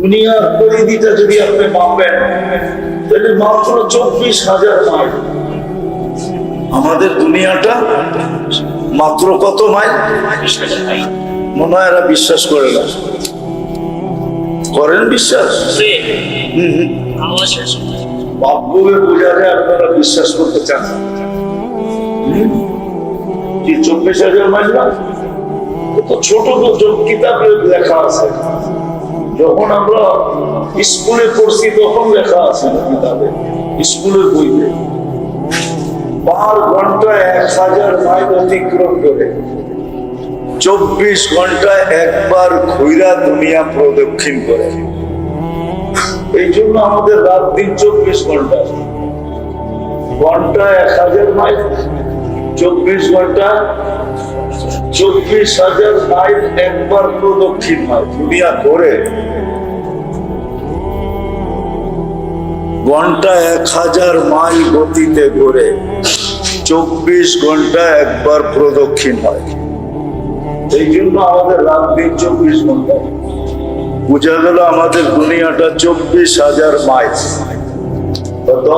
দুনিয়ার পরিধিটা যদি আপনি মাপেন, তাহলে মাত্র চব্বিশ হাজার মাইল। আমাদের দুনিয়াটা মাত্র কত মাইল? মনে হয় বিশ্বাস করে না। করেন বিশ্বাস? বাপগুবে বোঝালে আপনারা বিশ্বাস করতে চান। চব্বিশ হাজার মাইল না? ছোট কিতাবে লেখা আছে। যখন আমরা স্কুলে পড়ছি, তখন লেখা আছে কিতাবে স্কুলের বইতে। পার ঘন্টায় এক হাজার মাইল অতিক্রম করে। চব্বিশ ঘন্টায় একবার ঘুরা দুনিয়া প্রদক্ষিণ করে। এই জন্য আমাদের রাত দিন চব্বিশ ঘণ্টা। ঘণ্টা এক হাজার মাইল, চব্বিশ ঘণ্টা চব্বিশ হাজার মাইল একবার প্রদক্ষিণ হয় দুনিয়া ঘণ্টা এক হাজার মাইল গতিতে চব্বিশ ঘণ্টা একবার প্রদক্ষিণ হয় এই জন্য আমাদের রাত দিন চব্বিশ ঘণ্টা। বোঝা গেল আমাদের দুনিয়াটা চব্বিশ হাজার মাইল। কত?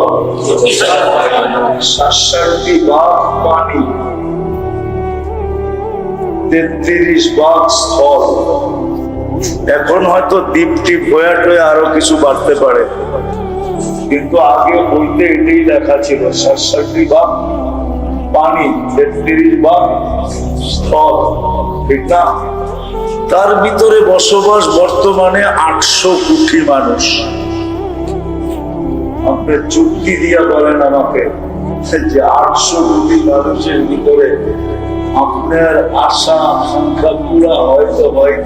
সাতষট্টি ভাগ পানি। তেত্রিশ ভাগ স্থল। এখন হয়তো দ্বীপ টিপ হয়ে টয়ে আরও কিছু বাড়তে পারে। কিন্তু আগে বইতে এটাই লেখা ছিল, সাতষট্টি ভাগ পানি, তেত্রিশ ভাগ স্থল। ঠিক না? তার ভিতরে বসবাস বর্তমানে আটশো কোটি মানুষ। আপনি চুক্তি দিয়া বলেন আমাকে যে আটশো কোটি মানুষের ভিতরে আপনার আশা আকাঙ্ক্ষা পুরা হয়তো হয়?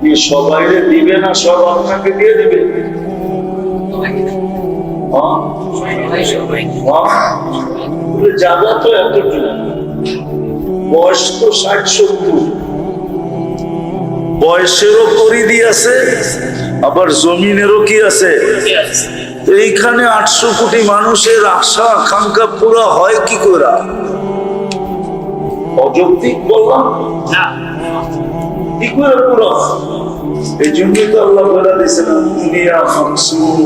কি সবাইরে দিবে না, সব আপনাকে দিয়ে দিবে। তো এতটুকু। বয়স তো ষাট সত্তর। বয়সেরও পরিধি আছে, আবার জমিনেরও কি আছে? এইখানে আটশো কোটি মানুষের আশা আকাঙ্ক্ষা পুরা হয় কি করে? অযৌক্তিক বললাম? কি করে পুরো? এই জন্যই তো আল্লাহ বলে দিয়েছে না দুনিয়া মাকসুর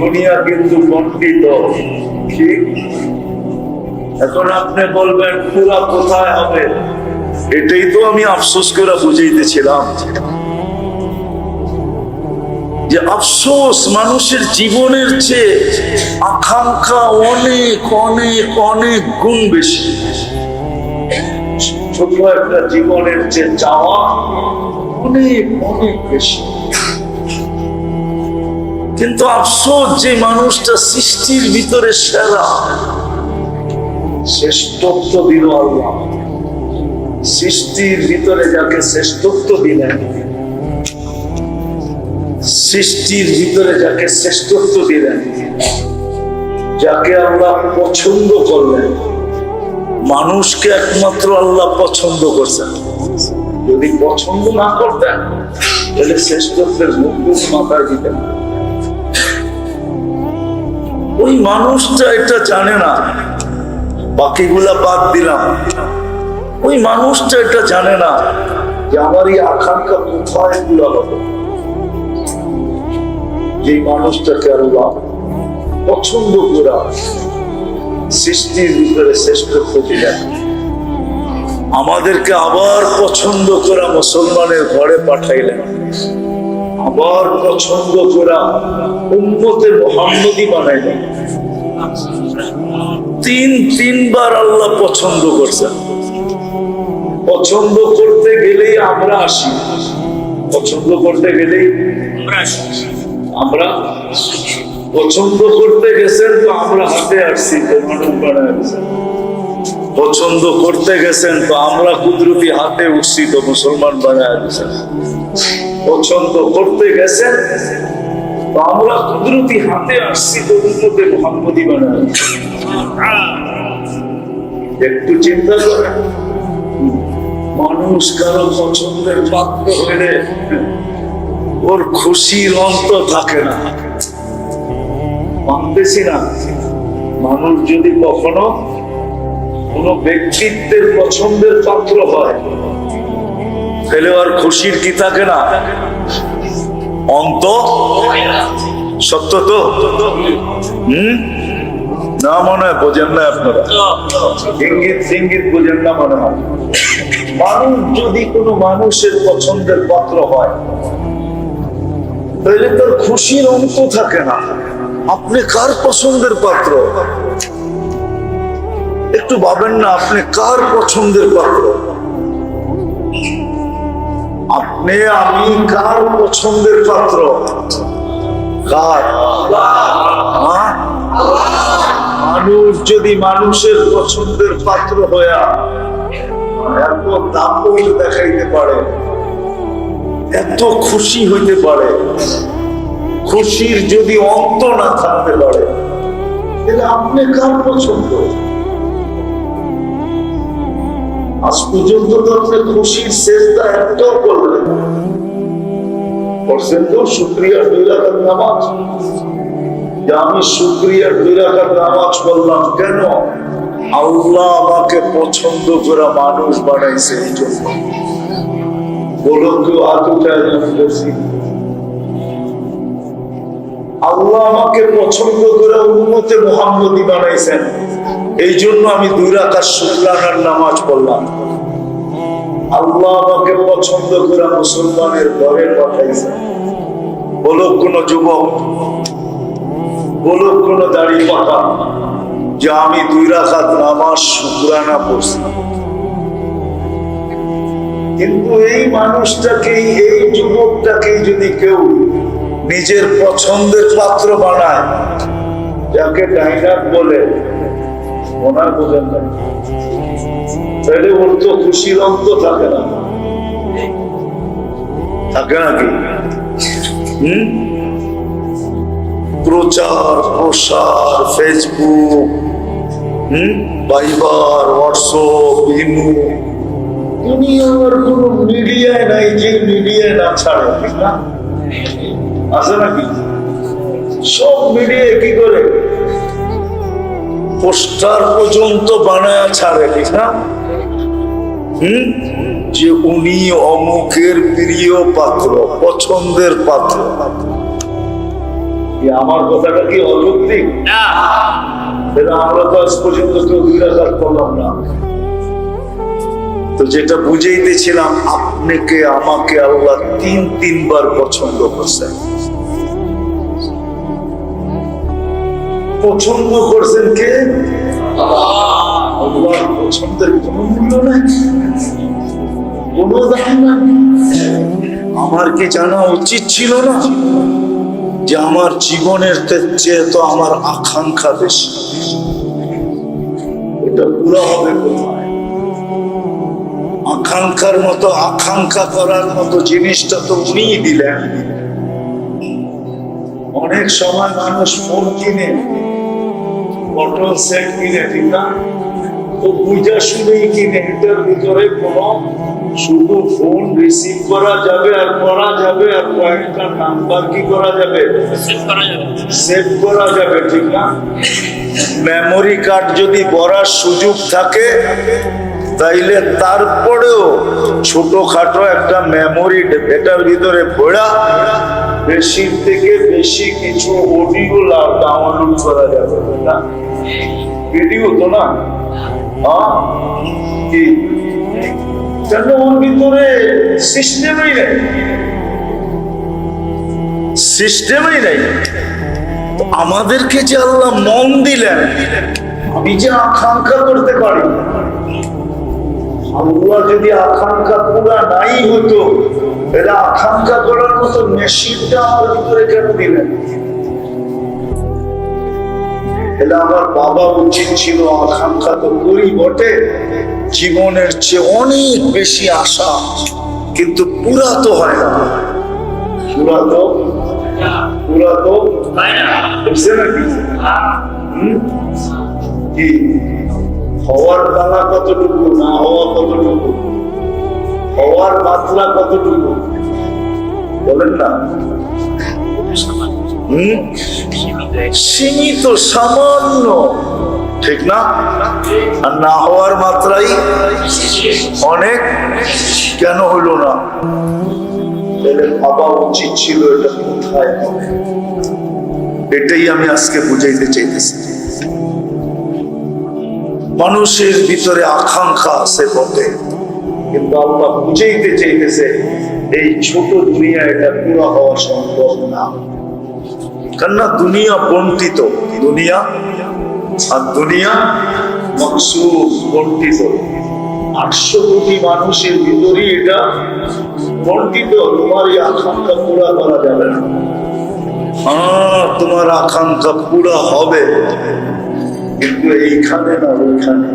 দুনিয়া কিন্তু বন্টিত ঠিক এখন আপনি বলবেন পুরা কোথায় হবে? এটাই তো আমি আফসোস করে বুঝাইতেছিলাম। যে আফসোস মানুষের জীবনের চেয়ে আকাঙ্ক্ষা অনেক অনেক অনেক গুণ বেশি। ছোট একটা জীবনের যে চাওয়া অনেক অনেক বেশি। কিন্তু আফসোস যে মানুষটা সৃষ্টির ভিতরে সেরা শ্রেষ্ঠত্ব দিল আল্লাহ। সৃষ্টির ভিতরে যাকে শ্রেষ্ঠত্ব দিলেন সৃষ্টির ভিতরে যাকে শ্রেষ্ঠত্ব দিলেন যাকে আল্লাহ পছন্দ করলেন, মানুষকে একমাত্র আল্লাহ পছন্দ করছেন। যদি পছন্দ না করতেন, তাহলে শ্রেষ্ঠত্বের মুখ মাথায় দিতেন ওই মানুষটা এটা জানে না, বাকিগুলা বাদ দিলাম। ওই মানুষটা এটা জানে না যে আমার এই আকাঙ্ক্ষা কোথায়গুলা হবে? যে মানুষটাকে আল্লাহ পছন্দ করা সৃষ্টির ভিতরে শ্রেষ্ঠত্ব দিলেন। আমাদেরকে আবার পছন্দ করা মুসলমানের ঘরে পাঠাইলেন। আবার পছন্দ করা উন্মতের মোহাম্মদী বানাইলেন। তিন, তিনবার আল্লাহ পছন্দ করছেন। পছন্দ করতে গেলেই আমরা আসি। পছন্দ করতে গেলেই আমরা পছন্দ করতে গেছেন তো আমরা হাতে আসছি। পছন্দ করতে গেছেন তো আমরা কুদরতি হাতে উঠছি তো মুসলমান বানায় গেছেন পছন্দ করতে গেছেন তো আমরা কুদরতি হাতে আসছি তো উন্নতে মোহাম্মদী বানায় একটু চিন্তা করেন। মানুষ কারও পছন্দের পাত্র হলে ওর খুশির অন্ত থাকে না। মানতেছি না। মানুষ যদি কখনো কোন ব্যক্তিত্বের পছন্দের পাত্র হয়, তাহলে আর খুশির কি থাকে না? অন্ত সত্য তো? হুম? না মনে হয়, বোঝেন না আপনারা। ইঙ্গিত সিঙ্গিত বোঝেন না মনে হয়। মানুষ যদি কোনো মানুষের পছন্দের পাত্র হয় তাহলে তার খুশির অন্ত থাকে না। আপনি কার পছন্দের পাত্র? একটু ভাবেন না, আপনি কার পছন্দের পাত্র? আপনি, আমি কার পছন্দের পাত্র? কার? হ্যাঁ? মানুষ যদি মানুষের পছন্দের পাত্র হইয়া এত দাপট দেখাইতে পারে। এত খুশি হইতে পারে। খুশির যদি অন্ত না থাকতে পারে, তাহলে আপনি কার পছন্দ? আজ পর্যন্ত তো আপনি খুশির শেষটা একটাও করলেন করছেন তো শুক্রিয়া দুই রাখার নামাজ। যে আমি শুক্রিয়ার দুই রাখার নামাজ পড়লাম কেন? আল্লাহ আমাকে পছন্দ করে মানুষ বানাইছে এই জন্য। আল্লাহ আমাকে পছন্দ করে উন্মতে মোহাম্মদী বানাইছেন। এই জন্য আমি দুই রাকাত শুক্রানার নামাজ পড়লাম। আল্লাহ আমাকে পছন্দ করে মুসলমানের ঘরে পাঠাইছেন। বলো কোন যুবক বলো কোন দাড়ি পাকা যে আমি দুই রাকাত নামাজ শুক্রানা পড়ছিলাম কিন্তু এই মানুষটাকেই, এই যুবকটাকেই যদি কেউ নিজের পছন্দের পাত্র বানায়, যাকে ডাইনাক বলে, ওনার বোঝেন না। তাহলে ওর তো খুশির অন্ত থাকে না। থাকে নাকি প্রচার, প্রসার, ফেসবুক, হম? ভাইবার হোয়াটসঅ্যাপ, ইমো। দুনিয়ার কোন মিডিয়ায় নাই যে মিডিয়ায় না ছাড়ে। আছে নাকি? সব মিডিয়ায় কি করে। পোস্টার পর্যন্ত বানায় ছাড়ে ঠিক না? হুম? যে উনি অমুকের প্রিয় পাত্র পছন্দের পাত্র। আমার কথাটা কি অযৌক্তিক? আমরা তো আজ পর্যন্ত কেউ বিরাঘাত করলাম না। তো যেটা বুঝাইতেছিলাম, আপনাকে, আমাকে আল্লাহ তিন, তিনবার পছন্দ করছেন। পছন্দ করছেন কে? পছন্দের কোনো আমার কি জানা উচিত ছিল না যে আমার জীবনের চেয়ে তো আমার আকাঙ্ক্ষা বেশি? এটা পুরো হবে কোথায়? আকাঙ্ক্ষার মতো আকাঙ্ক্ষা করার মতো জিনিসটা তো উনিই দিলেন। অনেক সময় মানুষ ফোন কিনে ফটো সেট কিনে না তো বুঝা শুনেই কিনে এটার ভিতরে কোনো শুধু ফোন রিসিভ করা যাবে আর করা যাবে আর কয়েকটা নাম্বার কি করা যাবে? সেভ করা যাবে। ঠিক না? মেমোরি কার্ড যদি ভরার সুযোগ থাকে তাইলে তারপরেও ছোটখাটো একটা মেমোরি এটার ভিতরে ভরা বেশি থেকে বেশি কিছু অডিও ডাউনলোড করা যাবে। না ভিডিও তো না? আমাদেরকে যে আল্লাহ মন দিলেন, আমি যে আকাঙ্ক্ষা করতে পারি আল্লাহ যদি আকাঙ্ক্ষা পুরা নাই হতো এটা আকাঙ্ক্ষা করার মতো মেশিনটা আমার ভিতরে কেন দিলেন? এটা আমার বাবা উচিত ছিল আকাঙ্ক্ষা তো করি বটে। জীবনের চেয়ে অনেক বেশি আশা কিন্তু পুরা তো হয় না। পুরা তো? পুরা তো? বুঝছে নাকি? কি? হওয়ার বেলা কতটুকু, না হওয়া কতটুকু? হওয়ার মাত্রা কতটুকু? বলেন না। সীমিত, সামান্য। ঠিক না? আর না হওয়ার মাত্রাই অনেক। কেন হইল না? ভাবা উচিত ছিল এটা কোথায় এটাই আমি আজকে বুঝাইতে চাইতেছি। মানুষের ভিতরে আকাঙ্ক্ষা আছে বটে। কিন্তু আল্লাহ বুঝাইতে চাইতেছে, এই ছোট দুনিয়া এটা পুরো হওয়া সম্ভব না। কেননা দুনিয়া বন্টিত দুনিয়া আর দুনিয়া মকসুদ বন্টিত আটশো কোটি মানুষের ভিতরে এটা বন্টিত তোমার এই আকাঙ্ক্ষা পুরা করা যাবে না। হ্যাঁ তোমার আকাঙ্ক্ষা পুরা হবে। কিন্তু এইখানে না, ওইখানে।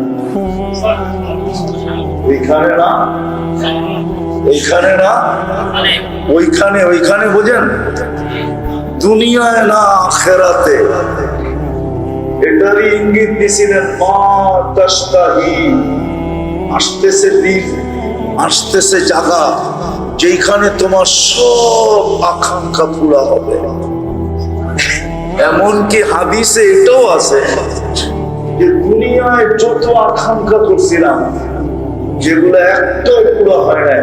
ওইখানে না? ওইখানে না? ওইখানে ওইখানে বোঝেন? দুনিয়ায় না, আখেরাতে। এটারই ইঙ্গিত দিছিলেন আসতেছে দিন আসতেছে জায়গা যেখানে তোমার সব আকাঙ্ক্ষা পুরা হবে। এমনকি হাদিসে এটাও আছে। যে দুনিয়ায় যত আকাঙ্ক্ষা করছিলাম, যেগুলো একটাও পুরো হয় না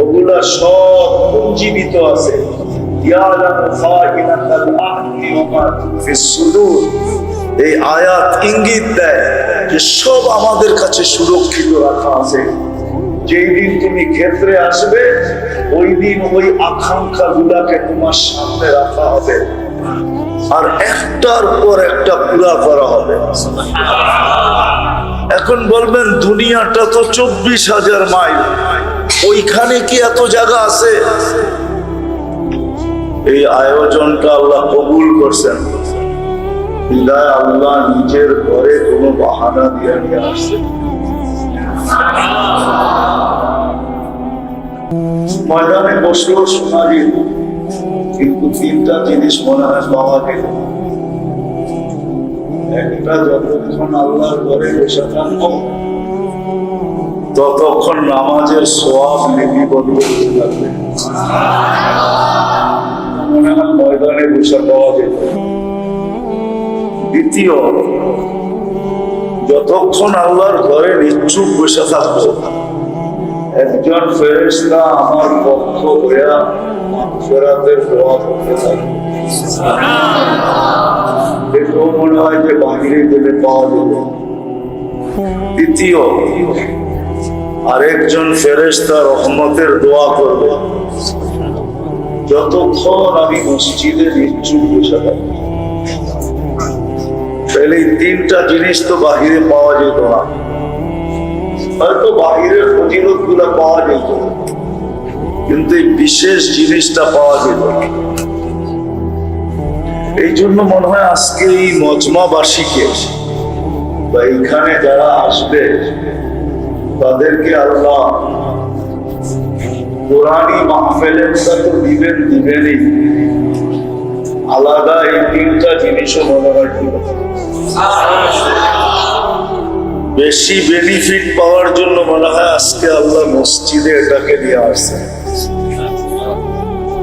ওগুলা সব পুঞ্জীবিত আছে। এই আয়াত ইঙ্গিত দেয় যে সব আমাদের কাছে সুরক্ষিত রাখা আছে। যেই দিন তুমি ক্ষেত্রে আসবে, ওই দিন ওই আকাঙ্ক্ষা গুলাকে তোমার সামনে রাখা হবে। আর একটার পর একটা পুরা করা হবে। এখন বলবেন, দুনিয়াটা তো চব্বিশ হাজার মাইল। ওইখানে কি এত জায়গা আছে? এই আয়োজনটা আল্লাহ কবুল করছেন। আল্লাহ নিজের ঘরে কোনো বাহানা দিয়ে নিয়ে আসছে। ময়দানে বসল যেত কিন্তু তিনটা জিনিস মনে হয় পাওয়া গেল একটা যতক্ষণ আল্লাহর ঘরে বসে থাকব, ততক্ষণ নামাজের থাকবে। মনে হয় ময়দানে বসে পাওয়া দ্বিতীয়, যতক্ষণ আল্লাহর ঘরে নিচ্ছুক বসে থাকব, একজন ফেরেশতা আমার পক্ষ হইয়া করতে এটাও মনে হয় যে গেলে পাওয়া দ্বিতীয়, আরেকজন ফেরেশতা রহমতের দোয়া করবে। যতক্ষণ আমি মসজিদে নিশ্চুপ বসে থাকি। তাহলে এই তিনটা জিনিস তো বাহিরে পাওয়া যেত না। হয়তো বাহিরের ফজিলতগুলা পাওয়া যেত কিন্তু এই বিশেষ জিনিসটা পাওয়া না এই জন্য মনে হয় আজকে এই মজমাবাসীকে বা এখানে যারা আসবে, তাদেরকে আল্লাহ কোরআনই মাহফেলের তো দিবেন, দিবেনই। আলাদা এই তিনটা জিনিসও মনে ঠিক বেশি বেনিফিট পাওয়ার জন্য মনে হয় আজকে আল্লাহ মসজিদে এটাকে নিয়ে আসছে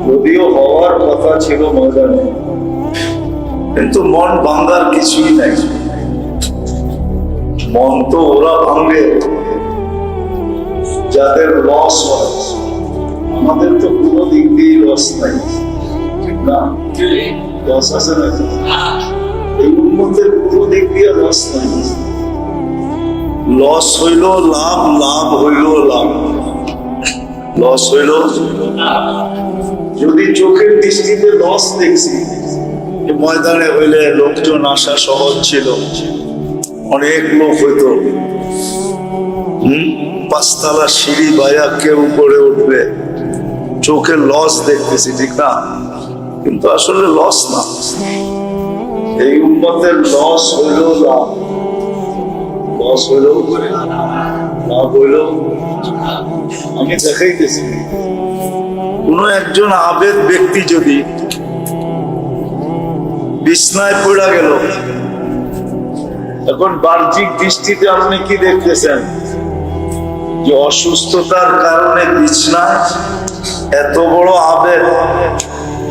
যদিও হওয়ার কথা ছিল ময়দানে কিন্তু মন ভাঙ্গার কিছুই নাই। মন তো ওরা ভাঙবে যাদের লস হয়, আমাদের তো কোনো দিক দিয়ে লস নাই। না লস আছে না এই উন্নতের কোনো দিক দিয়ে লস নাই। লস হইল লাভ লাভ হইল লাভ। লস হইল যদি চোখের দৃষ্টিতে লস দেখছি ময়দানে হইলে লোকজন আসা সহজ ছিল। অনেক লোক হইতো। পাঁচতলা সিঁড়ি বায়া কেউ উপরে উঠবে। চোখে লস দেখতেছি, ঠিক না? কিন্তু আসলে লস না। এই উন্মতের লস হইল লাভ। লস হইল লাভ হইল আমি দেখাইতেছি। কোন একজন আবেদ ব্যক্তি যদি বিছনায় পড়া গেল, এখন বাহ্যিক দৃষ্টিতে আপনি কি দেখতেছেন? যে অসুস্থতার কারণে বিছনায় এত বড় আবেদ,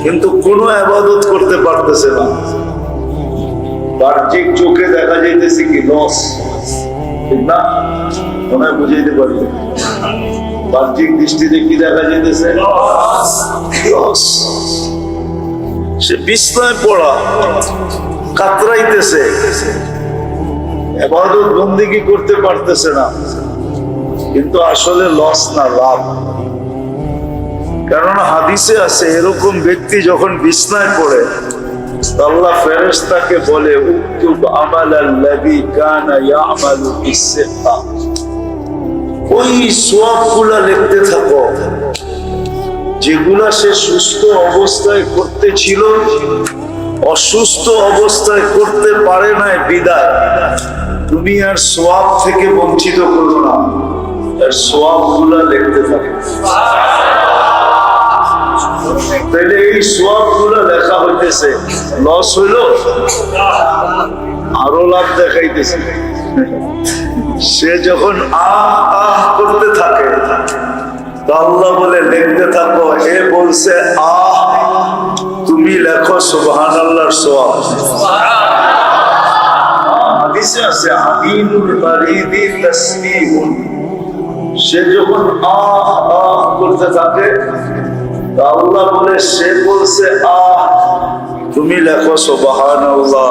কিন্তু কোনো আবাদত করতে পারতেছে না। বাহ্যিক চোখে দেখা যাইতেছে কি? লস। ঠিক না? মনে হয় বুঝাইতে পারি বাহ্যিক দৃষ্টিতে কি দেখা যাইতেছে? লস সে বিছনায় পড়া, কাতরাইতেছে। এবাদত করতে পারতেছে না। কিন্তু আসলে লস না, লাভ। কেননা হাদিসে আছে, এরকম ব্যক্তি যখন বিছনায় পড়ে, আল্লাহ ফেরেশতাকে বলে উক্তুব আমালাল্লাযী কানা ইয়ামালু বিসসিহা ওই সওয়াবগুলা লিখতে থাকো। যেগুলা সে সুস্থ অবস্থায় করতে ছিল, অসুস্থ অবস্থায় করতে পারে নাই, বিদায়। তুমি আর সোয়াব থেকে বঞ্চিত করো না। আর সোয়াবগুলা লিখতে থাকো। তাহলে এই সোয়াবগুলা লেখা হইতেছে, লস হইল? আরও লাভ দেখাইতেছে। সে যখন আহ করতে থাকে আল্লাহ বলে, লিখতে থাকো, এ বলছে, আহ, তুমি লেখো সুবহান আল্লাহর হাদিসে সে যখন আহ আহ করতে থাকে আল্লাহ বলে, সে বলছে, আহ, তুমি লেখো সুবহান আল্লাহ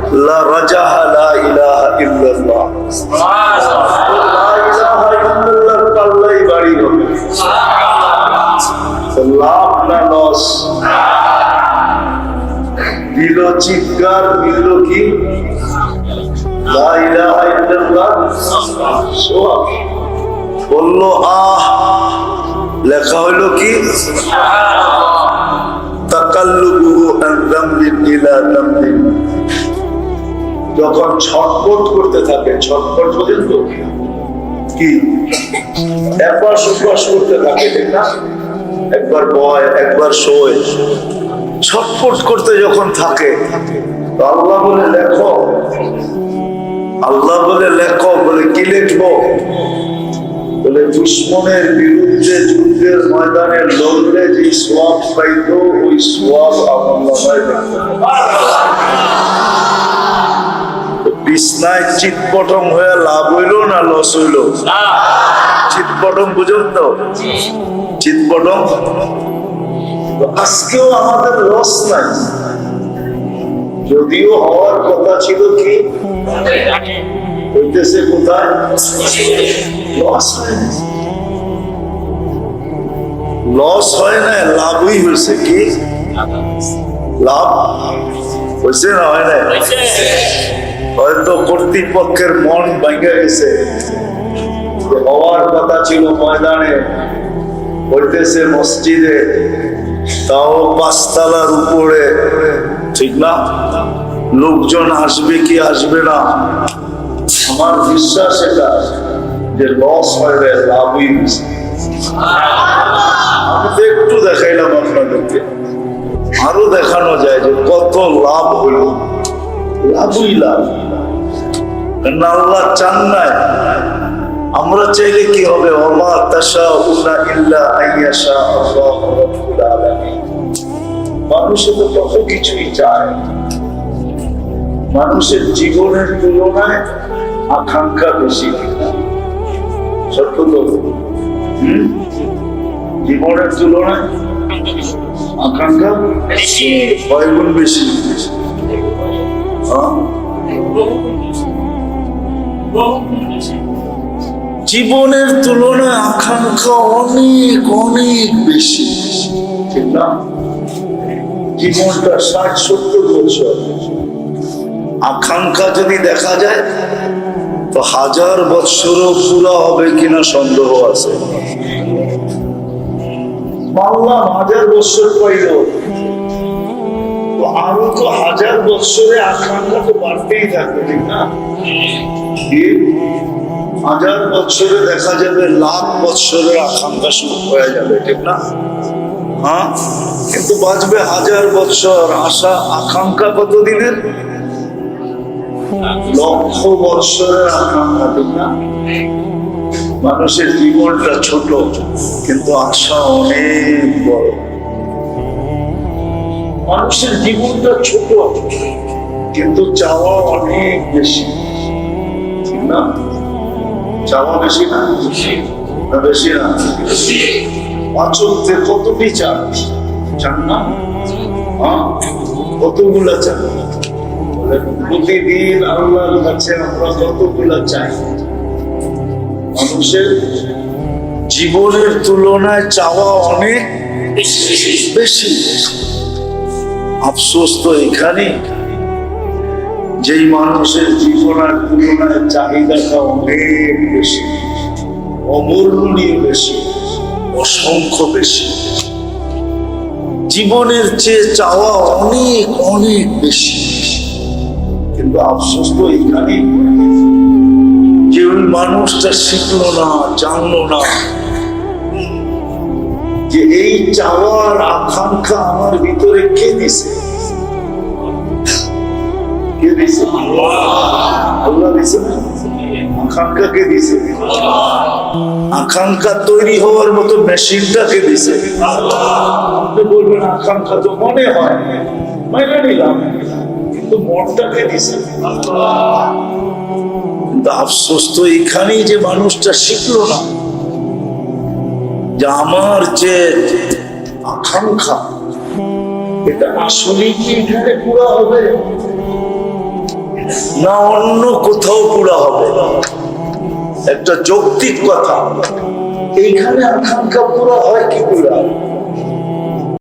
লা রাজাহা লা ইলাহা ইল্লাল্লাহ। লা ইলাহা ইল্লাল্লাহর পাল্লাই বাড়ি হবে তো লাভ না লস দিল চিৎকার দিল কি লা ইলাহা ইল্লাল্লাহ। সোয়াব বলল আহ লেখা হইল কি তাকাল্লুবুহু আন দামবিন ইলা দামবিন যখন ছটফট করতে থাকে ছটফট বোঝেন তো? কি? একবার সুপাস করতে থাকে, ঠিক না? একবার বয়, একবার শোয় ছটফট করতে যখন থাকে আল্লাহ বলে, লেখো। আল্লাহ বলে, লেখো। বলে, কি লিখব? বলে, দুশ্মনের বিরুদ্ধে যুদ্ধের ময়দানে লড়লে যে সোয়াব পাইত, ওই সোয়াব আমার বিছনায় চিৎপটং হয়ে লাভ হইল না লস হইল? চিৎপটং বুঝুন তো? চিৎপটং তো আজকেও আমাদের লস নাই। যদিও হওয়ার কথা ছিল কি? হইতেছে কোথায়? লস লস হয় না, লাভই হয়েছে কি? লাভ হয়েছে না হয় না হয়তো কর্তৃপক্ষের মন ভেঙে গেছে। হওয়ার কথা ছিল ময়দানে। হইতেছে মসজিদে, তাও পাঁচতলার উপরে। ঠিক না? লোকজন আসবে কি আসবে না? আমার বিশ্বাস এটা যে লস হবে লাভই আমি তো একটু দেখাইলাম আপনাদেরকে। আরও দেখানো যায় যে কত লাভ হইল। কারণ আল্লাহ চান নাই, আমরা চাইলে কি হবে? ওমা তাশা উনা ইল্লা আইয়াশা আল্লাহ রাব্বুল আলামিন। তো কত কিছুই চায়। মানুষের জীবনের তুলনায় আকাঙ্ক্ষা বেশি। সত্য তো? হুম? জীবনের তুলনায় আকাঙ্ক্ষা কয় গুণ বেশি? জীবনের তুলনায় আকাঙ্ক্ষা অনেক অনেক বেশি। জীবনটা ষাট, সত্তর বছর। আকাঙ্ক্ষা যদি দেখা যায়, তো হাজার বৎসরও পুরা হবে কিনা সন্দেহ আছে। মানলাম হাজার বৎসর পাইল আরও তো হাজার তো বাড়তেই থাকবে ঠিক না? হাজার বৎসরে দেখা যাবে, লাখ বৎসরের আকাঙ্ক্ষা শুরু হয়ে যাবে, ঠিক না? হ্যাঁ? কিন্তু বাঁচবে হাজার বৎসর আশা, আকাঙ্ক্ষা কত দিনের লক্ষ বৎসরের আকাঙ্ক্ষা, ঠিক না? মানুষের জীবনটা ছোট, কিন্তু আশা অনেক বড়। মানুষের জীবনটা ছোট। কিন্তু চাওয়া অনেক বেশি। ঠিক না? চাওয়া বেশি না? বেশি না। পাঁচকতে কতটি চান চান না? হ্যাঁ? কতগুলা চান? প্রতিদিন আল্লাহর কাছে আমরা কতগুলা চাই? মানুষের জীবনের তুলনায় চাওয়া অনেক বেশি। আফসোস তো এখানে যেই মানুষের জীবনের তুলনায় চাহিদাটা অনেক বেশি অবর্ণনীয় বেশি, অসংখ্য বেশি। জীবনের চেয়ে চাওয়া অনেক অনেক বেশি। কিন্তু আফসোস তো এখানে যে ওই মানুষটা শিখলো না, জানলো না। যে এই চাওয়ার আকাঙ্ক্ষা আমার ভিতরে কে দিছে? কে দিছে? আল্লাহ দিছে আকাঙ্ক্ষা কে দিছে? আকাঙ্ক্ষা তৈরি হওয়ার মতো দিছে? বলবেন, আকাঙ্ক্ষা তো মনে হয়। কিন্তু কিন্তু আফসোস তো এখানেই যে মানুষটা শিখলো না। আমার যে আকাঙ্ক্ষা, এটা আসলে কি এখানে পুরা হবে। না অন্য কোথাও পুরা হবে। একটা যৌক্তিক কথা, এইখানে আকাঙ্ক্ষা পুরা হয় কি পুরা?